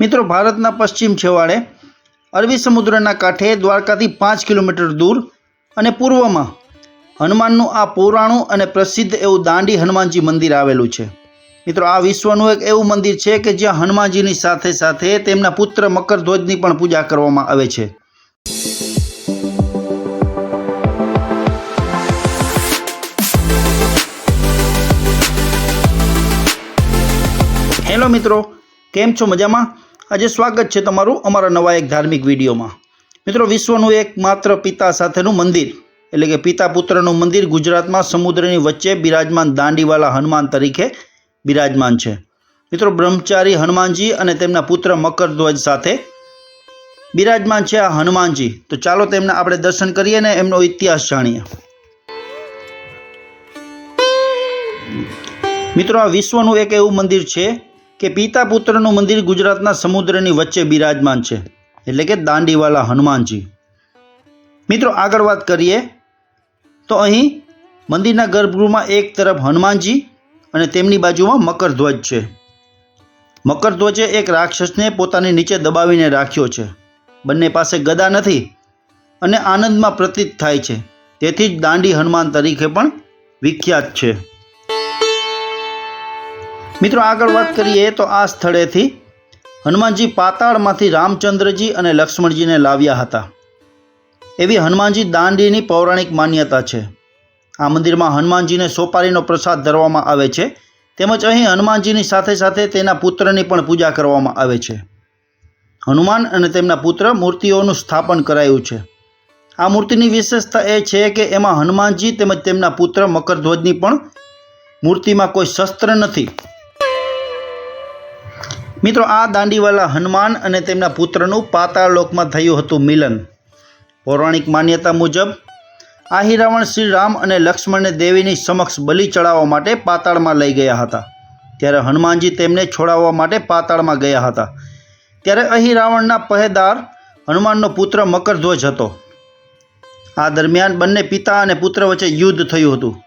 મિત્રો, ભારતના પશ્ચિમ છેવાડે અરબી સમુદ્રના કાંઠે દ્વારકાથી પાંચ કિલોમીટર દૂર અને પૂર્વમાં હનુમાનનું આ પુરાણું અને પ્રસિદ્ધ એવું દાંડી હનુમાનજી મંદિર આવેલું છે. મિત્રો, આ વિશ્વનું એક એવું મંદિર છે કે જ્યાં હનુમાનજીની સાથે સાથે તેમના પુત્ર મકરધ્વજની પણ પૂજા કરવામાં આવે છે. હેલો મિત્રો, કેમ છો મજામાં? આજે સ્વાગત છે તમારું અમારા નવા એક ધાર્મિક વિડીયોમાં. મિત્રો, વિશ્વનું એક માત્ર પિતા સાથેનું મંદિર, એટલે કે પિતા પુત્રનું મંદિર ગુજરાતમાં સમુદ્રની વચ્ચે બિરાજમાન દાંડીવાલા હનુમાન તરીકે બિરાજમાન છે. મિત્રો, બ્રહ્મચારી હનુમાનજી અને તેમના પુત્ર મકરધ્વજ સાથે બિરાજમાન છે આ હનુમાનજી. તો ચાલો તેમના આપણે દર્શન કરીએ ને એમનો ઇતિહાસ જાણીએ. મિત્રો, આ વિશ્વનું એક એવું મંદિર છે કે પિતા પુત્રનું મંદિર ગુજરાતના સમુદ્રની વચ્ચે બિરાજમાન છે, એટલે કે દાંડીવાલા હનુમાનજી. મિત્રો, આગળ વાત કરીએ, તો અહીં મંદિરના ગર્ભગૃહમાં એક તરફ હનુમાનજી અને તેમની બાજુમાં મકરધ્વજ છે. મકરધ્વજે એક રાક્ષસને પોતાની નીચે દબાવીને રાખ્યો છે. બંને પાસે ગદા નથી અને આનંદમાં પ્રતીત થાય છે. તેથી જ દાંડી હનુમાન તરીકે પણ વિખ્યાત છે. મિત્રો આગળ વાત કરીએ તો આ સ્થળેથી હનુમાનજી પાતાળમાંથી રામચંદ્રજી અને લક્ષ્મણજીને લાવ્યા હતા. એવી હનુમાનજી દાંડીની પૌરાણિક માન્યતા છે. આ મંદિરમાં હનુમાનજીને સોપારીનો પ્રસાદ ધરવામાં આવે છે. તેમજ અહીં હનુમાનજીની સાથે સાથે તેના પુત્રની પણ પૂજા કરવામાં આવે છે. હનુમાન અને તેમના પુત્ર મૂર્તિઓનું સ્થાપન કરાયું છે. આ મૂર્તિની વિશેષતા એ છે કે એમાં હનુમાનજી તેમજ તેમના પુત્ર મકરધ્વજની પણ મૂર્તિમાં કોઈ શસ્ત્ર નથી. મિત્રો, આ દાંડીવાલા હનુમાન અને તેમના પુત્રનું પાતાળ લોકમાં થયું હતું મિલન. પૌરાણિક માન્યતા મુજબ આ શ્રી રામ અને લક્ષ્મણને દેવીની સમક્ષ બલિ ચડાવવા માટે પાતાળમાં લઈ ગયા હતા. ત્યારે હનુમાનજી તેમને છોડાવવા માટે પાતાળમાં ગયા હતા. ત્યારે અહીં રાવણના પહેદાર હનુમાનનો પુત્ર મકરધ્વજ હતો. આ દરમિયાન બંને પિતા અને પુત્ર વચ્ચે યુદ્ધ થયું હતું.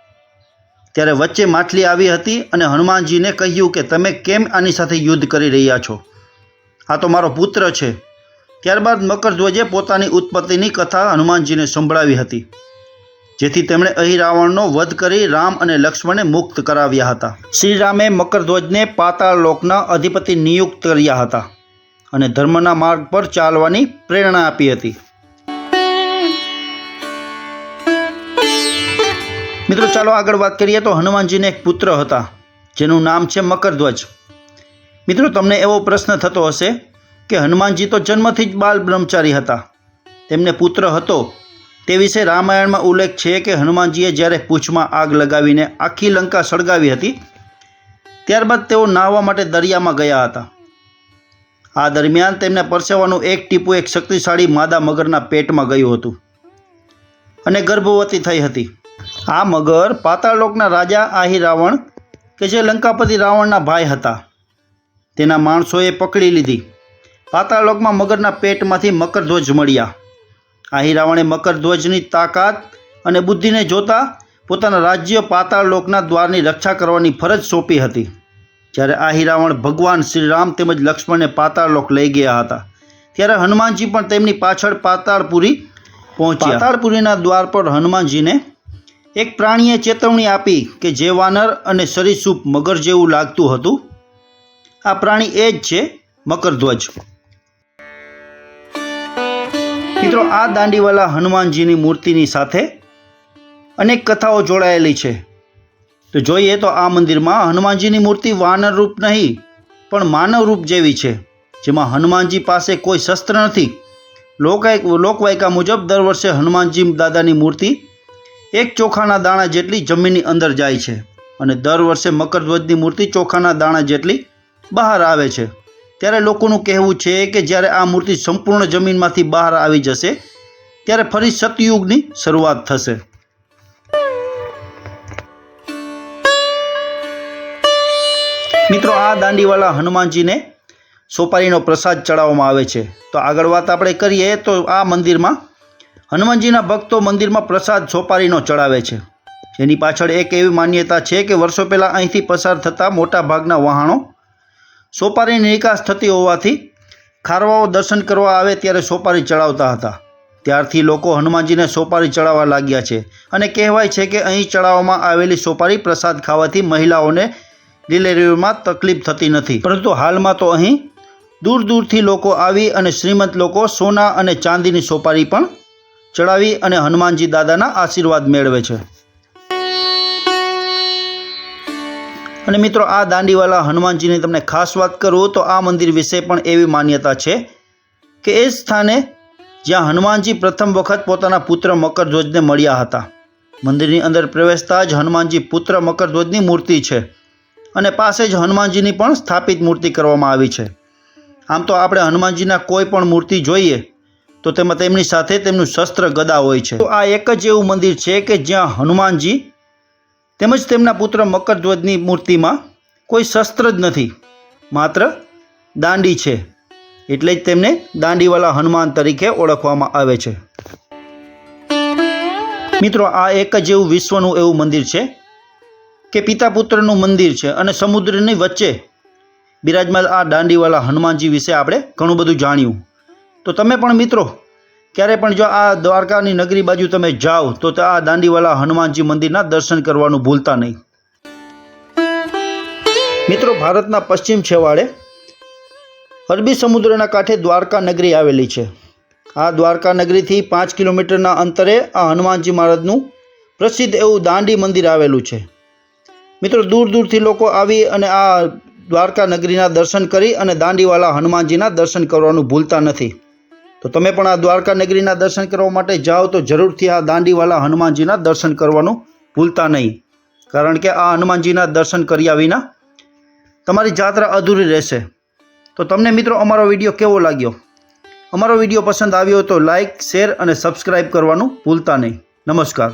ત્યારે વચ્ચે માછલી આવી હતી અને હનુમાનજીને કહ્યું કે તમે કેમ આની સાથે યુદ્ધ કરી રહ્યા છો? આ તો મારો પુત્ર છે. ત્યારબાદ મકરધ્વજે પોતાની ઉત્પત્તિની કથા હનુમાનજીને સંભળાવી હતી, જેથી તેમણે અહીં રાવણનો વધ કરી રામ અને લક્ષ્મણને મુક્ત કરાવ્યા હતા. શ્રી રામે મકરધ્વજને પાતાળ લોકના અધિપતિ નિયુક્ત કર્યા હતા અને ધર્મના માર્ગ પર ચાલવાની પ્રેરણા આપી હતી. મિત્રો, ચાલો આગળ વાત કરીએ તો હનુમાનજીને એક પુત્ર હતા, જેનું નામ છે મકરધ્વજ. મિત્રો, તમને એવો પ્રશ્ન થતો હશે કે હનુમાનજી તો જન્મથી જ બાલ બ્રહ્મચારી હતા. તેમને પુત્ર હતો. તે વિશે રામાયણમાં ઉલ્લેખ છે કે હનુમાનજીએ જ્યારે પૂછમાં આગ લગાવીને આખી લંકા સળગાવી હતી, ત્યારબાદ તેઓ નાહવા માટે દરિયામાં ગયા હતા. આ દરમિયાન તેમને પરસેવાનું એક ટીપું એક શક્તિશાળી માદા મગરના પેટમાં ગયું હતું અને ગર્ભવતી થઈ હતી. આ મગર પાતાળલોકના રાજા આહી રાવણ કે જે લંકાપતિ રાવણના ભાઈ હતા. તેના માણસોએ પકડી લીધી. પાતાળલોકમાં મગરના પેટમાંથી મકરધ્વજ મળ્યા. આહી રાવણે મકરધ્વજની તાકાત અને બુદ્ધિને જોતા પોતાના રાજ્ય પાતાળલોકના દ્વારની રક્ષા કરવાની ફરજ સોંપી હતી. જ્યારે આહી રાવણ ભગવાન શ્રી રામ તેમજ લક્ષ્મણને પાતાળલોક લઈ ગયા હતા, ત્યારે હનુમાનજી પણ તેમની પાછળ પાતાળપુરી પહોંચ્યા. પાતાળપુરીના દ્વાર પર હનુમાનજીને એક પ્રાણીએ ચેતવણી આપી કે જે વાનર અને સરીસૂપ મગર જેવું લાગતું હતું. આ પ્રાણી એ જ છે મકરધ્વજ. મિત્રો, આ દાંડીવાલા હનુમાનજીની મૂર્તિની સાથે અનેક કથાઓ જોડાયેલી છે. તો જોઈએ તો આ મંદિરમાં હનુમાનજીની મૂર્તિ વાનર રૂપ નહીં, પણ માનવ રૂપ જેવી છે. જેમાં હનુમાનજી પાસે કોઈ શસ્ત્ર નથી. લોકવાયકા મુજબ દર વર્ષે હનુમાનજી દાદાની મૂર્તિ એક ચોખાના દાણા જેટલી જમીનની અંદર જાય છે અને દર વર્ષે મકરધ્વજની મૂર્તિ ચોખાના દાણા જેટલી બહાર આવે છે. ત્યારે લોકોનું કહેવું છે કે જ્યારે આ મૂર્તિ સંપૂર્ણ જમીનમાંથી બહાર આવી જશે, ત્યારે ફરી સતયુગની શરૂઆત થશે. મિત્રો, આ દાંડીવાલા હનુમાનજીને સોપારીનો પ્રસાદ ચડાવવામાં આવે છે. તો આગળ વાત આપણે કરીએ તો આ મંદિરમાં હનુમાનજીના ભક્તો મંદિરમાં પ્રસાદ સોપારીનો ચડાવે છે. જેની પાછળ એક એવી માન્યતા છે કે વર્ષો પહેલાં અહીંથી પસાર થતા મોટા ભાગના વહાણો સોપારીની નિકાસ થતી હોવાથી ખારવાઓ દર્શન કરવા આવે ત્યારે સોપારી ચડાવતા હતા. ત્યારથી લોકો હનુમાનજીને સોપારી ચડાવવા લાગ્યા છે અને કહેવાય છે કે અહીં ચડાવવામાં આવેલી સોપારી પ્રસાદ ખાવાથી મહિલાઓને ડિલિવરીમાં તકલીફ થતી નથી. પરંતુ હાલમાં તો અહીં દૂર દૂરથી લોકો આવી અને શ્રીમંત લોકો સોના અને ચાંદીની સોપારી પણ ચડાવી અને હનુમાનજી દાદાના આશીર્વાદ મેળવે છે. અને મિત્રો, આ દાંડીવાલા હનુમાનજીની તમને ખાસ વાત કરું તો આ મંદિર વિશે પણ એવી માન્યતા છે કે એ સ્થાને જ્યાં હનુમાનજી પ્રથમ વખત પોતાના પુત્ર મકરધ્વજને મળ્યા હતા. મંદિરની અંદર પ્રવેશતા જ હનુમાનજી પુત્ર મકરધ્વજની મૂર્તિ છે અને પાસે જ હનુમાનજીની પણ સ્થાપિત મૂર્તિ કરવામાં આવી છે. આમ તો આપણે હનુમાનજીના કોઈ પણ મૂર્તિ જોઈએ તો તેમાં તેમની સાથે તેમનું શસ્ત્ર ગદા હોય છે. તો આ એક જ એવું મંદિર છે કે જ્યાં હનુમાનજી તેમજ તેમના પુત્ર મકરધ્વજની મૂર્તિમાં કોઈ શસ્ત્ર જ નથી, માત્ર દાંડી છે. એટલે જ તેમને દાંડીવાલા હનુમાન તરીકે ઓળખવામાં આવે છે. મિત્રો, આ એક જ એવું વિશ્વનું એવું મંદિર છે કે પિતા પુત્રનું મંદિર છે અને સમુદ્રની વચ્ચે બિરાજમાન આ દાંડીવાલા હનુમાનજી વિશે આપણે ઘણું બધું જાણ્યું. તો તમે પણ મિત્રો, ક્યારે પણ જો આ દ્વારકાની નગરી બાજુ તમે જાઓ, તો આ દાંડીવાલા હનુમાનજી મંદિરના દર્શન કરવાનું ભૂલતા નહીં. મિત્રો, ભારતના પશ્ચિમ છેવાડે અરબી સમુદ્રના કાંઠે દ્વારકા નગરી આવેલી છે. આ દ્વારકા નગરીથી પાંચ કિલોમીટરના અંતરે આ હનુમાનજી મહારાજનું પ્રસિદ્ધ એવું દાંડી મંદિર આવેલું છે. મિત્રો, દૂર દૂરથી લોકો આવી અને આ દ્વારકા નગરીના દર્શન કરી અને દાંડીવાલા હનુમાનજીના દર્શન કરવાનું ભૂલતા નથી. તો તમે પણ આ દ્વારકા નગરીના દર્શન કરવા માટે જાઓ તો જરૂરથી આ દાંડીવાલા હનુમાનજીના દર્શન કરવાનું ભૂલતા નહીં. કારણ કે આ હનુમાનજીના દર્શન કર્યા વિના તમારી જાત્રા અધૂરી રહેશે. તો તમને મિત્રો અમારો વીડિયો કેવો લાગ્યો? અમારો વીડિયો પસંદ આવ્યો તો લાઇક શેર અને સબસ્ક્રાઈબ કરવાનું ભૂલતા નહીં. નમસ્કાર.